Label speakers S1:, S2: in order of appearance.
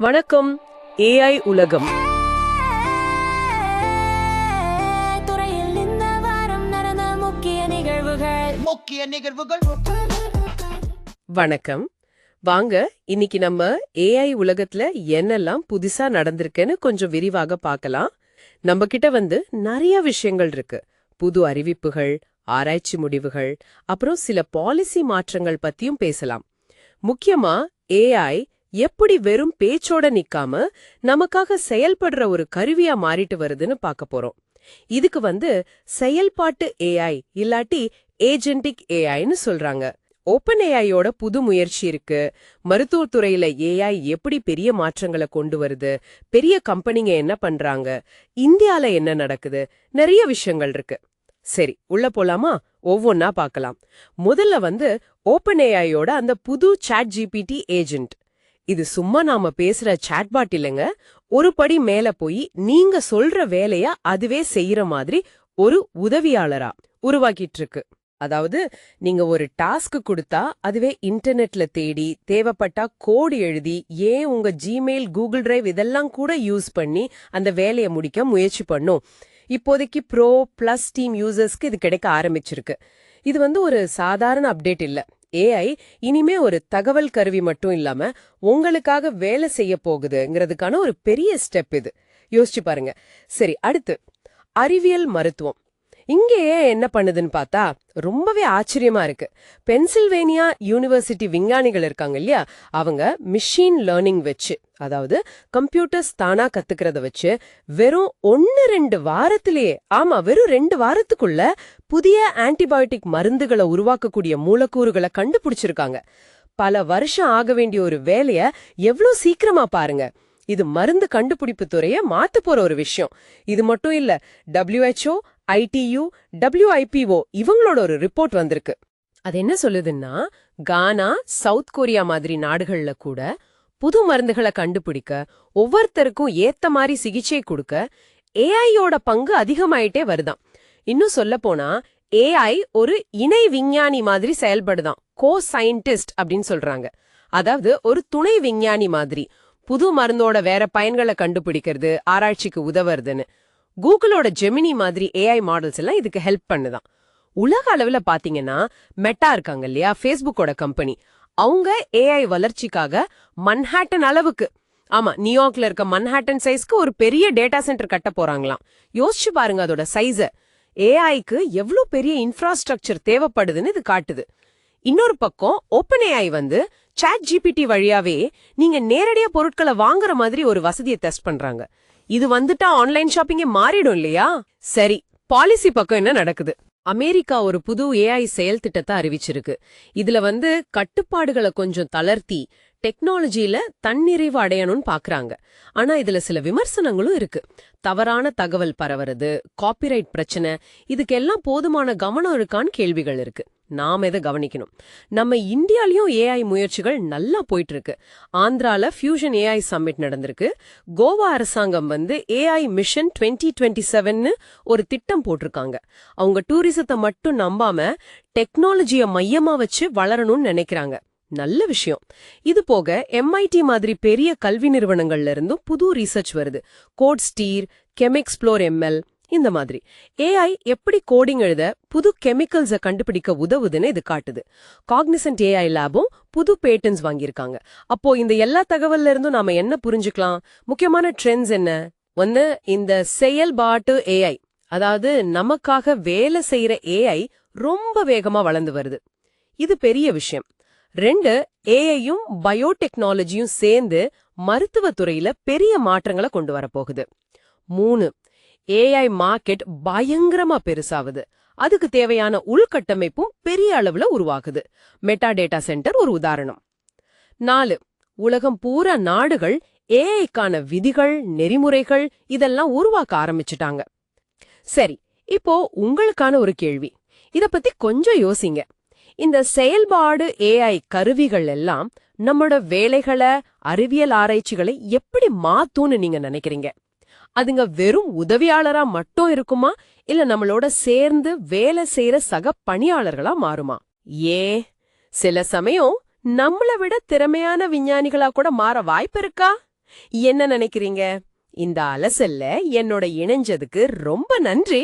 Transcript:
S1: வணக்கம் ஏஐ உலகம்.
S2: துறையில் இந்த வாரம் நடந்த முக்கிய நிகழ்வுகள்.
S3: முக்கிய நிகழ்வுகள்.
S1: வணக்கம். வாங்க இன்னைக்கு நம்ம ஏஐ உலகத்துல என்னெல்லாம் புதுசா நடந்திருக்குன்னு கொஞ்சம் விரிவாக பார்க்கலாம். நம்ம கிட்ட வந்து நிறைய விஷயங்கள் இருக்கு. புது அறிவிப்புகள் ஆராய்ச்சி முடிவுகள் அப்புறம் சில பாலிசி மாற்றங்கள் பத்தியும் பேசலாம். முக்கியமா ஏஐ எப்படி வெறும் பேச்சோட நிக்காம நமக்காக செயல்படுற ஒரு கருவியா மாறிட்டு வருதுன்னு பார்க்க போறோம். இதுக்கு வந்து செயல்பாட்டு ஏஐ இல்லாட்டி ஏஜென்டிக் ஏஐன்னு சொல்றாங்க. ஓப்பன் ஏஐயோட புது முயற்சி இருக்கு. மருத்துவத்துறையில ஏஐ எப்படி பெரிய மாற்றங்களை கொண்டு வருது? பெரிய கம்பெனிங்க என்ன பண்றாங்க? இந்தியால என்ன நடக்குது? நிறைய விஷயங்கள் இருக்கு. சரி உள்ள போலாமா? ஒவ்வொன்னா பார்க்கலாம். முதல்ல வந்து ஓப்பன் ஏஐயோட அந்த புது சாட் ஜிபிடி ஏஜென்ட் இது சும்மா நாம பேசுற சாட்பாட் இல்லைங்க. ஒரு படி மேல போய் நீங்க சொல்ற வேலைய அதுவே செய்யற மாதிரி ஒரு உதவியாளரா உருவாக்கிட்டு இருக்கு அதாவது நீங்க ஒரு டாஸ்க் கொடுத்தா அதுவே இன்டர்நெட்ல தேடி தேவைப்பட்டா கோடு எழுதி ஏன் உங்க ஜிமெயில் கூகுள் டிரைவ் இதெல்லாம் கூட யூஸ் பண்ணி அந்த வேலையை முடிக்க முயற்சி பண்ணும். இப்போதைக்கு ப்ரோ பிளஸ் டீம் யூசர்ஸ்க்கு இது கிடைக்க ஆரம்பிச்சிருக்கு. இது வந்து ஒரு சாதாரண அப்டேட் இல்ல. ஏஐ இனிமே ஒரு தகவல் கருவி மட்டும் இல்லாம உங்களுக்காக வேலை செய்ய போகுதுங்கிறதுக்கான ஒரு பெரிய ஸ்டெப் இது. யோசிச்சு பாருங்க. சரி அடுத்து. அறிவியல் மருத்துவம். இங்கேயே என்ன பண்ணுதுன்னு பார்த்தா ரொம்பவே ஆச்சரியமா இருக்கு. பென்சில்வேனியா யூனிவர்சிட்டி விஞ்ஞானிகள் இருக்காங்க இல்லையா? அவங்க மிஷின் லேர்னிங் வச்சு அதாவது கம்ப்யூட்டர்ஸ் தானா கத்துக்கிறத வச்சு வெறும் ஒன்னு ரெண்டு வாரத்திலேயே ஆமா வெறும் ரெண்டு வாரத்துக்குள்ள புதிய ஆன்டிபயோட்டிக் மருந்துகளை உருவாக்கக்கூடிய மூலக்கூறுகளை கண்டுபிடிச்சிருக்காங்க. பல வருஷம் ஆக வேண்டிய ஒரு வேலைய எவ்வளவு சீக்கிரமா பாருங்க. இது மருந்து கண்டுபிடிப்பு துறைய மாத்த போற ஒரு விஷயம். இது மட்டும் இல்ல டபிள்யூஹெச்ஓ ஐடியு டபிள்யூஐபிஓ இவங்களோட ஒரு ரிப்போர்ட் வந்திருக்கு. அது என்ன சொல்லுதுன்னா கானா சவுத் கொரியா மாதிரி நாடுகள்ல கூட புது மருந்துகளை கண்டுபிடிக்க ஒவ்வொருத்தருக்கும் ஏத்த மாதிரி சிகிச்சை கொடுக்க ஏஐயோட பங்கு அதிகமாயிட்டே வருதாம் இன்னும் சொல்ல போனா ஏஐ ஒரு இணை விஞ்ஞானி மாதிரி செயல்படுதான். கோ சயின்டிஸ்ட் அப்படின்னு சொல்றாங்க. அதாவது ஒரு துணை விஞ்ஞானி மாதிரி புது மருந்தோட வேற பயன்களை கண்டுபிடிக்கிறது ஆராய்ச்சிக்கு உதவுறதுன்னு. கூகுளோட ஜெமினி மாதிரி ஏஐ மாடல்ஸ் எல்லாம் இதுக்கு ஹெல்ப் பண்ணுதான். உலக அளவுல பாத்தீங்கன்னா மெட்டா இருக்காங்க இல்லையா? ஃபேஸ்புக்கோட கம்பெனி அவங்க ஏஐ வளர்ச்சிக்காக மன்ஹாட்டன் அளவுக்கு. ஆமா நியூயார்க்ல இருக்க மன்ஹாட்டன் சைஸ்க்கு ஒரு பெரிய டேட்டா சென்டர் கட்ட போறாங்களாம். யோசிச்சு பாருங்க அதோட சைஸ ஏஐக்கு எவ்வளவு பெரிய இன்ஃப்ராஸ்ட்ரக்சர் தேவைப்படுதுன்னு இது காட்டுது. இன்னொரு பக்கம் ஓப்பன் ஏஐ வந்து சாட் ஜிபிடி வழியாவே நீங்க நேரடியா பொருட்களை வாங்குற மாதிரி ஒரு வசதியை டெஸ்ட் பண்றாங்க. இது வந்துட்டா ஆன்லைன் ஷாப்பிங்கே மாறிடும் இல்லையா? சரி பாலிசி பக்கம் என்ன நடக்குது? அமெரிக்கா ஒரு புது ஏஐ செயல் திட்டத்தை அறிவிச்சிருக்கு. இதுல வந்து கட்டுப்பாடுகளை கொஞ்சம் தளர்த்தி டெக்னாலஜியில தன்னிறைவு அடையணும்னு பாக்குறாங்க. ஆனா இதுல சில விமர்சனங்களும் இருக்கு. தவறான தகவல் பரவுறது காப்பிரைட் பிரச்சனை இதுக்கெல்லாம் போதுமான கவனம் இருக்கான்னு கேள்விகள் இருக்கு. நாம் எதை கவனிக்கணும். நம்ம இந்தியாலயும் ஏஐ முயற்சிகள் நல்லா போயிட்டு இருக்கு ஆந்திரால ஃபியூஷன் ஏஐ சம்மிட் நடந்திருக்கு. கோவா அரசாங்கம் வந்து ஏஐ மிஷன் டுவெண்ட்டி டுவெண்ட்டி செவன்னு ஒரு திட்டம் போட்டிருக்காங்க. அவங்க டூரிசத்தை மட்டும் நம்பாம டெக்னாலஜிய மையமா வச்சு வளரணும்னு நினைக்கிறாங்க. நல்ல விஷயம். இது போக எம்ஐடி மாதிரி பெரிய கல்வி நிறுவனங்கள்ல இருந்தும் புது ரீசர்ச் வருது. கோட் ஸ்டீர் கெமிக்ஸ்ப்ளோர் எம்எல் இந்த மாதிரி. ஏஐ எப்படி கோடிங் எழுத புது கெமிக்கல்ஸ கண்டுபிடிக்க உதவுதுன்னு இது காட்டுது. காக்னிசன்ட் ஏஐ லேபும் புது பேட்டன்ஸ் வாங்கியிருக்காங்க. அப்போ இந்த எல்லா தகவல்ல இருந்தும் நாம என்ன புரிஞ்சுக்கலாம்? முக்கியமான ட்ரெண்ட்ஸ் என்ன? ஒன்னு இந்த செயல்பாட்டு ஏஐ அதாவது நமக்காக வேலை செய்யற ஏஐ ரொம்ப வேகமா வளர்ந்து வருது. இது பெரிய விஷயம். ரெண்டு ஏஐயும் பயோடெக்னாலஜியும் சேர்ந்து மருத்துவத்துறையில பெரிய மாற்றங்களை கொண்டு வரப்போகுது. மூணு ஏஐ மார்க்கெட் பயங்கரமா பெருசாகுது. அதுக்கு தேவையான உள்கட்டமைப்பும் பெரிய அளவுல உருவாகுது. மெட்டா டேட்டா சென்டர் ஒரு உதாரணம். நாலு உலகம் பூரா நாடுகள் ஏஐக்கான விதிகள் நெறிமுறைகள் இதெல்லாம் உருவாக்க ஆரம்பிச்சுட்டாங்க. சரி இப்போ உங்களுக்கான ஒரு கேள்வி. இத பத்தி கொஞ்சம் யோசிங்க. இந்த செயல்பாடு ஏஐ கருவிகள் எல்லாம் நம்மளோட வேலைகளை அறிவியல் ஆராய்ச்சிகளை எப்படி மாத்தும்னு நீங்க நினைக்கிறீங்க? அதுங்க வெறும் உதவியாளரா மட்டும் இருக்குமா? இல்ல நம்மளோட சேர்ந்து வேலை செய்யற சக பணியாளர்களா மாறுமா? ஏ சில சமயம் நம்மள விட திறமையான விஞ்ஞானிகளா கூட மாற வாய்ப்பு இருக்கா? என்ன நினைக்கிறீங்க? இந்த அலசல்ல என்னோட இணைஞ்சதுக்கு ரொம்ப நன்றி.